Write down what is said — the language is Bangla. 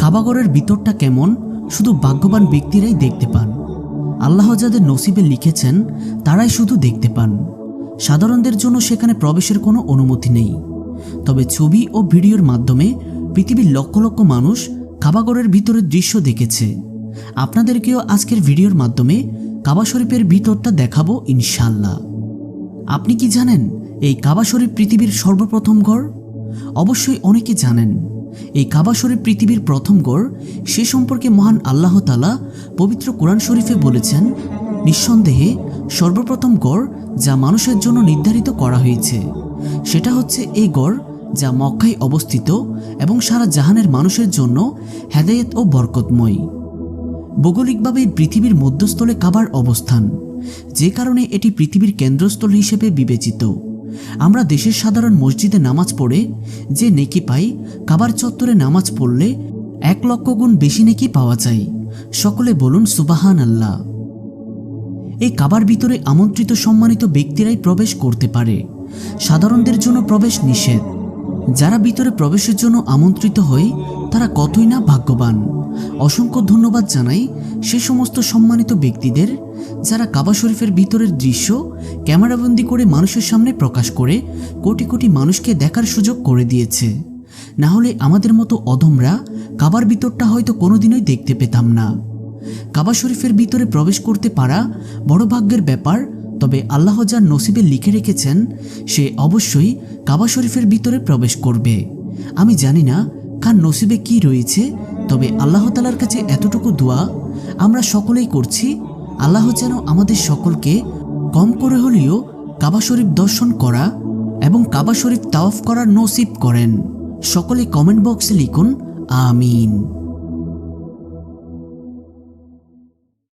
কাবাগরের ভিতরটা কেমন, শুধু ভাগ্যবান ব্যক্তিরাই দেখতে পান। আল্লাহ যাদের নসিবে লিখেছেন, তারাই শুধু দেখতে পান। সাধারণদের জন্য সেখানে প্রবেশের কোনো অনুমতি নেই। তবে ছবি ও ভিডিওর মাধ্যমে পৃথিবীর লক্ষ লক্ষ মানুষ কাবাগরের ভিতরের দৃশ্য দেখেছে। আপনাদেরকেও আজকের ভিডিওর মাধ্যমে কাবা শরীফের ভিতরটা দেখাবো ইনশাল্লাহ আপনি কি জানেন এই কাবা শরীফ পৃথিবীর সর্বপ্রথম ঘর? অবশ্যই অনেকে জানেন। এই কাবা শরীফ পৃথিবীর প্রথম গড়, সে সম্পর্কে মহান আল্লাহ তালা পবিত্র কোরআন শরীফে বলেছেন, নিঃসন্দেহে সর্বপ্রথম গড় যা মানুষের জন্য নির্ধারিত করা হয়েছে। সেটা হচ্ছে এই গড় যা মক্কায় অবস্থিত এবং সারা জাহানের মানুষের জন্য হেদায়েত ও বরকতময়। ভৌগোলিকভাবে পৃথিবীর মধ্যস্থলে কাবার অবস্থান, যে কারণে এটি পৃথিবীর কেন্দ্রস্থল হিসেবে বিবেচিত। আমরা দেশের সাধারণ মসজিদে নামাজ পড়ে যে নেকি পাই, কাবার চত্বরে নামাজ পড়লে এক লক্ষ গুণ বেশি নেকি পাওয়া যায়। সকলে বলুন সুবাহান আল্লাহ এই কাবার ভিতরে আমন্ত্রিত সম্মানিত ব্যক্তিরাই প্রবেশ করতে পারে। সাধারণদের জন্য প্রবেশ নিষেধ। যারা ভিতরে প্রবেশের জন্য আমন্ত্রিত হয়, তারা কতই না ভাগ্যবান। অসংখ্য ধন্যবাদ জানাই সে সমস্ত সম্মানিত ব্যক্তিদের যারা কাবা শরীফের ভিতরের দৃশ্য ক্যামেরাবন্দি করে মানুষের সামনে প্রকাশ করে কোটি কোটি মানুষকে দেখার সুযোগ করে দিয়েছে। না হলে আমাদের মতো অধমরা কাবার ভিতরটা হয়তো কোনোদিনই দেখতে পেতাম না। কাবা শরীফের ভিতরে প্রবেশ করতে পারা বড় ভাগ্যের ব্যাপার, তবে আল্লাহ যার নসিবে লিখে রেখেছেন, সে অবশ্যই কাবা শরীফের ভিতরে প্রবেশ করবে। আমি জানি না কার নসিবে কি রয়েছে, তবে আল্লাহ তালার কাছে এতটুকু দোয়া আমরা সকলেই করছি। আল্লাহ যেন আমাদের সকলকে কম করে হলেও কাবা শরীফ দর্শন করা এবং কাবা শরীফ তাওয়াফ করার নসিব করেন। সকলে কমেন্ট বক্সে লিখুন, আমিন।